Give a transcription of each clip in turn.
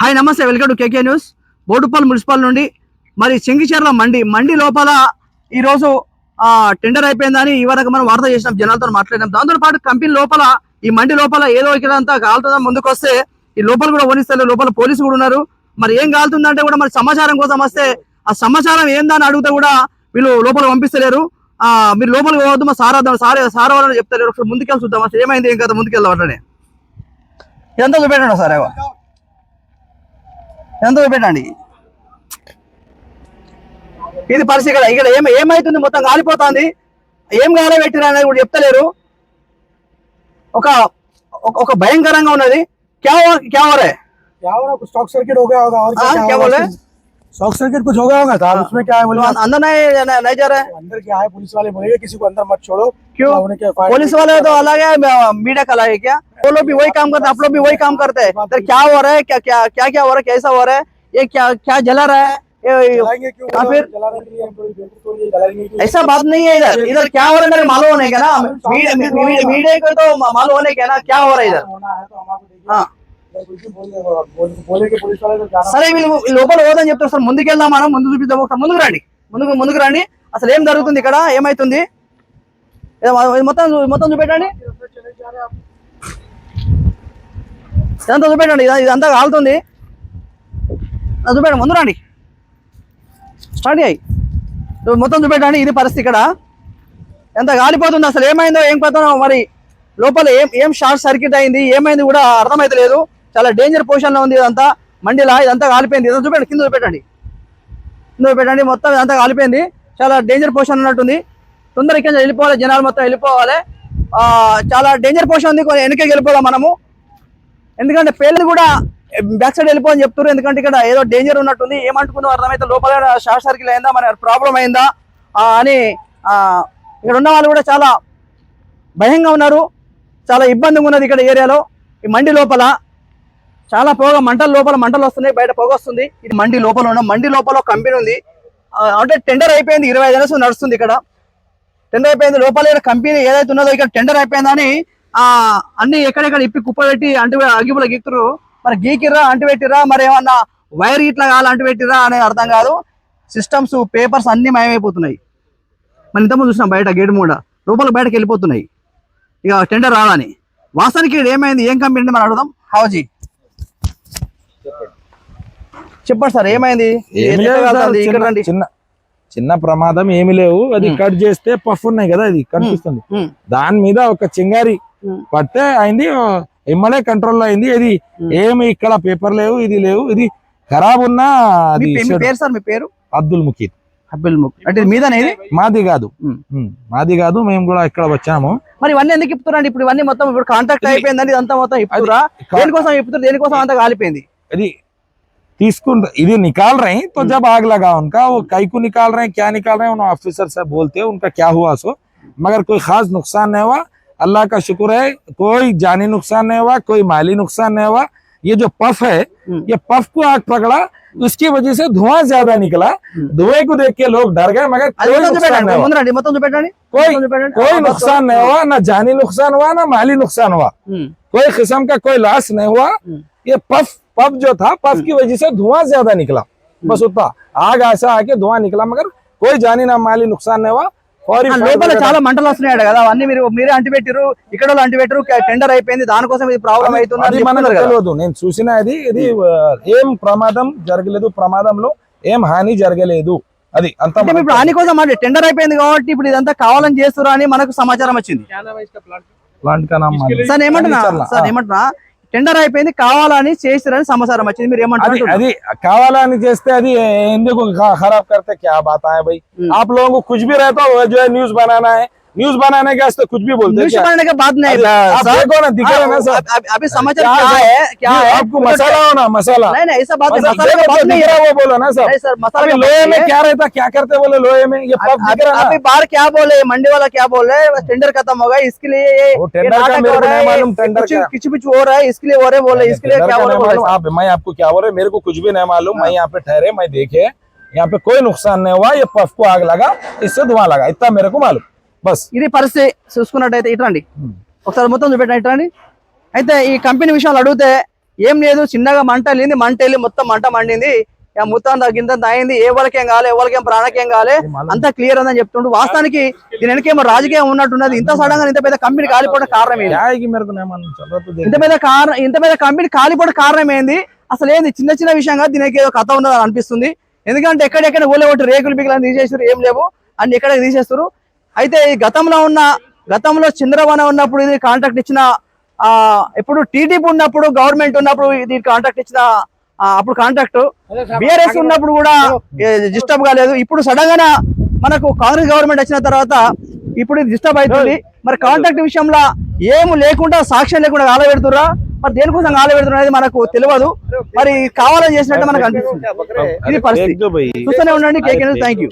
Hi నమస్తే. Welcome to KK news. Boduppal municipal నుండి మరి చెంగిచెర్ల మండి. మండి లోపల ఈరోజు ఆ, టెండర్ అయిపోయిందని ఈ వరకు మనం వార్త చేసినాం జనాలతో మాట్లాడినాం. దాంతో పాటు కంపెనీ లోపల ఈ మండి లోపల ఏదో ఇక్కడ అంతా కాలుతుందని ముందుకు వస్తే ఈ లోపల కూడా ఓనిస్తారు లోపల పోలీసు కూడా ఉన్నారు. మరి ఏం కాలుతుందంటే కూడా మరి సమాచారం కోసం వస్తే ఆ సమాచారం ఏందని అడిగితే కూడా వీళ్ళు లోపల పంపిస్తలేరు. మీరు లోపలికి పోవద్దు మా సార్ వద్దాం సార్ సార్ వాళ్ళని చెప్తారు ఒకసారి ముందుకెళ్ళి చూద్దాం. అసలు ఏమైంది ఏం కదా ముందుకెళ్దాం అట్లనే. ఎంత చూపెట్టండి సార్? ఏవో ఎంత పెట్టండి? ఇది పరిస్థితి ఇక్కడ ఇక్కడ ఏమైతుంది? మొత్తం కాలిపోతుంది. ఏం కాలబెట్టిన అనేది కూడా చెప్తలేరు. ఒక ఒక భయంకరంగా ఉన్నది. క్యావర్ క్యావరే క్యావర్ స్టాక్ సర్కిట్ ఒకే हो शॉक सर्किट हो हाँ, कुछ हो गया होगा? था उसमें क्या है बोले तो अंदर नहीं नहीं- जा रहा है। अंदर क्या है? पुलिस वाले बोलेंगे किसी को अंदर मत छोड़ो। क्यों? पुलिस वाले तो अलग है मीडिया का अलग है क्या? वो लोग भी वही काम करते हैं आप लोग भी वही काम करते हैं। इधर क्या हो रहा है क्या क्या क्या क्या हो रहा है कैसा हो रहा है ये क्या क्या जला रहा है हाँ, फिर? ऐसा बात नहीं है इधर। इधर क्या हो रहा है मेरे मालूम होने का ना। मीडिया को तो मालूम होने का ना क्या हो रहा है इधर? होना है। సరే వీళ్ళు లోపల పోదని చెప్తారు సార్ ముందుకెళ్దాం మనం ముందు చూపిద్దాం ఒకసారి. ముందుకు రండి. ముందుకు ముందుకు రండి. అసలు ఏం జరుగుతుంది ఇక్కడ? ఏమైతుంది? మొత్తం మొత్తం చూపెట్టండి. ఎంత చూపెట్టండి. ఇదంతా కాలుతుంది చూపెట్టండి. ముందు రండి. స్టార్ట్ అయ్యి మొత్తం చూపెట్టండి. ఇది పరిస్థితి ఇక్కడ. ఎంత కాలిపోతుంది అసలు? ఏమైందో ఏం పోతుందో మరి లోపల ఏం ఏం షార్ట్ సర్క్యూట్ అయింది? ఏమైంది కూడా అర్థమైతలేదు. చాలా డేంజర్ పొజిషన్లో ఉంది ఇదంతా. మండిలా ఇదంతా కాలిపోయింది. ఇదంతా చూపెట్టండి కింద చూపెట్టండి. కింద చూపెట్టండి మొత్తం ఇదంతా కాలిపోయింది. చాలా డేంజర్ పొజిషన్ ఉన్నట్టుంది. తొందరగా ఇక్కడ వెళ్ళిపోవాలి జనాలు మొత్తం వెళ్ళిపోవాలి. చాలా డేంజర్ పొజిషన్ ఉంది. కొన్ని వెనక్కి వెళ్ళిపోదాం మనము. ఎందుకంటే పేర్లు కూడా బ్యాక్ సైడ్ వెళ్ళిపోని చెప్తున్నారు. ఎందుకంటే ఇక్కడ ఏదో డేంజర్ ఉన్నట్టుంది. ఏమంటుకుందో అర్థమైతే లోపల షార్ట్ సర్కిల్ అయిందా? మన ప్రాబ్లం అయిందా? అని ఇక్కడ ఉన్న వాళ్ళు కూడా చాలా భయంగా ఉన్నారు. చాలా ఇబ్బందిగా ఉన్నది ఇక్కడ ఏరియాలో. ఈ మండి లోపల. చాలా పొగ మంటల లోపల మంటలు వస్తున్నాయి బయట పొగ వస్తుంది. ఇది మండి లోపల ఉన్న మండి లోపల కంపెనీ ఉంది. అంటే టెండర్ అయిపోయింది ఇరవై ఐదు నడుస్తుంది ఇక్కడ. టెండర్ అయిపోయింది లోపల కంపెనీ ఏదైతే ఉన్నదో ఇక్కడ టెండర్ అయిపోయిందని ఆ అన్ని ఎక్కడెక్కడ ఇప్పి కుప్ప పెట్టి అంటు అగిపుల గీకుతురు మరి గీకిర్రా అంటు పెట్టిరా మరి ఏమన్నా వైర్ ఇట్లా కాల అంటు పెట్టిరా అనేది అర్థం కాదు. సిస్టమ్స్ పేపర్స్ అన్ని మాయమైపోతున్నాయి. మరి ఇంతకుముందు చూసినాం బయట గేట్ మూడ లోపల బయటకు వెళ్ళిపోతున్నాయి. ఇక టెండర్ రాదని వాస్తవానికి ఇక్కడ ఏమైంది ఏం కంపెనీ మనం అడుగుదాం. హౌజీ. చెప్పండి సార్ ఏమైంది? చిన్న- చిన్న ప్రమాదం ఏమి లేవు. అది. కట్ చేస్తే పఫ్ ఉన్నాయి కదా అది కనిపిస్తుంది. దాని మీద ఒక చింగారి పడితే అయింది ఎమ్మెల్యే కంట్రోల్ అయింది. ఇది. ఏమి ఇక్కడ పేపర్ లేవు ఇది లేవు. ఇది ఖరాబ్ ఉన్న పేరు సార్ మీ పేరు? అబ్దుల్ ముకీద్. అబ్బుల్ ముక్ అంటే ఇది మీదనే ఇది? మాది కాదు. మాది కాదు మేము కూడా ఇక్కడ వచ్చాము. మరి ఇవన్నీ ఎందుకు ఇప్పుతురండి ఇప్పుడు ఇవన్నీ మొత్తం ఇప్పుడు కాంటాక్ట్ ఇది- అయిపోయిందండి ఇదంతా మొత్తం ఇప్పుతురా కా- దేనికోసం ఇప్పుతారు దేనికోసం అంతా కాలిపోయింది? అది तीस यदि निकाल रहे हैं तो जब आग लगा उनका वो कई को निकाल रहे हैं क्या निकाल रहे हैं ऑफिसर से बोलते हैं उनका क्या हुआ सो। मगर कोई खास नुकसान नहीं हुआ अल्लाह का शुक्र है कोई जानी नुकसान नहीं हुआ कोई माली नुकसान नहीं हुआ। ये जो पफ है ये पफ को आग पकड़ा उसकी वजह से धुआँ ज़्यादा निकला। धुएँ को देख के लोग डर गए मगर कोई नुकसान नहीं हुआ। ना जानी नुकसान हुआ ना माली नुकसान हुआ। कोई किस्म का कोई लाश नहीं हुआ। ये पफ पफ जो था पफ की वजह से धुआं ज्यादा निकला बस उतना आग ऐसा आके धुआं निकला मगर कोई जानी ना माली नुकसान नहीं हुआ फौरी ఆ, फायर లోపల ब्रिगेड- చాలా మంటలు వస్తున్నాయి కదా అవన్నీ మీరు మీరే అంటి పెట్టిరు ఇక్కడ వాళ్ళు అంటి పెట్టిరు టెండర్ అయిపోయింది దానికోసం ఇది ప్రాబ్లం అవుతుంది అది అని మనకు చెప్తున్నారు కదా తెలియదు నేను చూసిన అది ఇది ఆ, ఏం ప్రమాదం జరగలేదు ప్రమాదంలో ఏం హాని జరగలేదు అది అంత అంటే ఇప్పుడు దాని కోసం అంటే టెండర్ అయిపోయింది కాబట్టి ఇప్పుడు ఇదంతా కావాలని చేస్తురా అని మనకు సమాచారం వచ్చింది ప్లాంట్ కా నామ్ మాలూమ్. సార్ ఏమంటున్నా చర్ల. సార్ ఏమంటున్నా టెండర్ అయిపోయింది కావాలని చేస్తురని సమాచారం వచ్చింది మీరు అది ఏమంటారు అది కావాలని చేస్తే అది ఎందుకు ఖ- ఖరాబ్ करते क्या बात है भाई हम्म। आप लोगों को कुछ भी रहता हो जो है न्यूज बनाना है न्यूज़ बनाने के वास्ते कुछ भी बोलते हैं न्यूज़ बनाने के बाद नहीं। आप देखो ना दिख रहा है ना सर अभी समाचार क्या है? है क्या है? आपको मसाला हो ना मसाला। नहीं नहीं ऐसा बात नहीं मसाला का बात तो नहीं है। वो बोलो ना सर नहीं सर मसाले अभी लोहे में क्या रहता क्या करते बोले लोहे में? ये अभी रहा बाहर क्या बोले मंडी वाला क्या बोल रहे हैं? टेंडर खत्म हो गया इसके लिए ये वो टेंडर का मेरे हो को रहा नहीं है, मालूम, टेंडर का। कुछ कुछ हो रहा है इसके लिए हो रहे बोले इसके लिए क्या बोले मालूम, आप मैं आपको क्या बोल रहे मेरे को कुछ भी नहीं मालूम मैं यहाँ पे ठहरे मैं देखे। यहाँ पे कोई नुकसान नहीं हुआ ये पफ को आग लगा इससे धुआँ लगा इतना मेरे को मालूम। బస్. ఇది పరిస్థితి చూసుకున్నట్టయితే ఇట్రండి ఒకసారి మొత్తం చూపెట్టండి అయితే ఈ కంపెనీ విషయాలు అడిగితే ఏం లేదు చిన్నగా మంట వెళ్ళింది మంట వెళ్ళి మొత్తం మంట మండింది. మొత్తం గింత అయింది. ఏ వాళ్ళకేం కాలే ఎవరికేం ప్రాణకేం కాలే. అంతా క్లియర్ ఉందని చెప్తుండు. వాస్తవానికి దీని వెనకేమో రాజకీయం ఉన్నట్టున్నది. ఇంత సడన్గా ఇంత పెద్ద కంపెనీ కాలిపోవడం కారణం ఇంత పెద్ద కారణం ఇంత పెద్ద కంపెనీ కాలిపోవడం కారణం ఏంది? అసలు ఏంది? చిన్న చిన్న విషయంగా దీనికి ఏదో కథ ఉన్నదని అనిపిస్తుంది. ఎందుకంటే ఎక్కడెక్కడ ఓలే ఒకటి రేకులు బిగులు తీసేసారు ఏం లేవు. అని ఎక్కడ తీసేస్తారు అయితే ఈ గతంలో ఉన్న గతంలో చంద్రబాబు ఉన్నప్పుడు ఇది కాంట్రాక్ట్ ఇచ్చిన ఎప్పుడు టీడీపీ ఉన్నప్పుడు గవర్నమెంట్ ఉన్నప్పుడు ఇది కాంట్రాక్ట్ ఇచ్చిన అప్పుడు కాంట్రాక్ట్ బిఆర్ఎస్ ఉన్నప్పుడు కూడా డిస్టర్బ్ కాలేదు. ఇప్పుడు సడన్గా మనకు కాంగ్రెస్ గవర్నమెంట్ వచ్చిన తర్వాత ఇప్పుడు డిస్టర్బ్ అవుతుంది. మరి కాంట్రాక్ట్ విషయంలో ఏమి లేకుండా సాక్ష్యం లేకుండా కాలబెడుతురా మరి దేనికోసం కాలబెడుతున్నా అనేది మనకు తెలియదు. మరి కావాలని చేసినట్టు మనకు అనిపిస్తుంది. ఇది పరిస్థితి. చూస్తూనే ఉండండి కేకే థ్యాంక్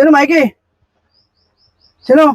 యూ చలో మైకి చలో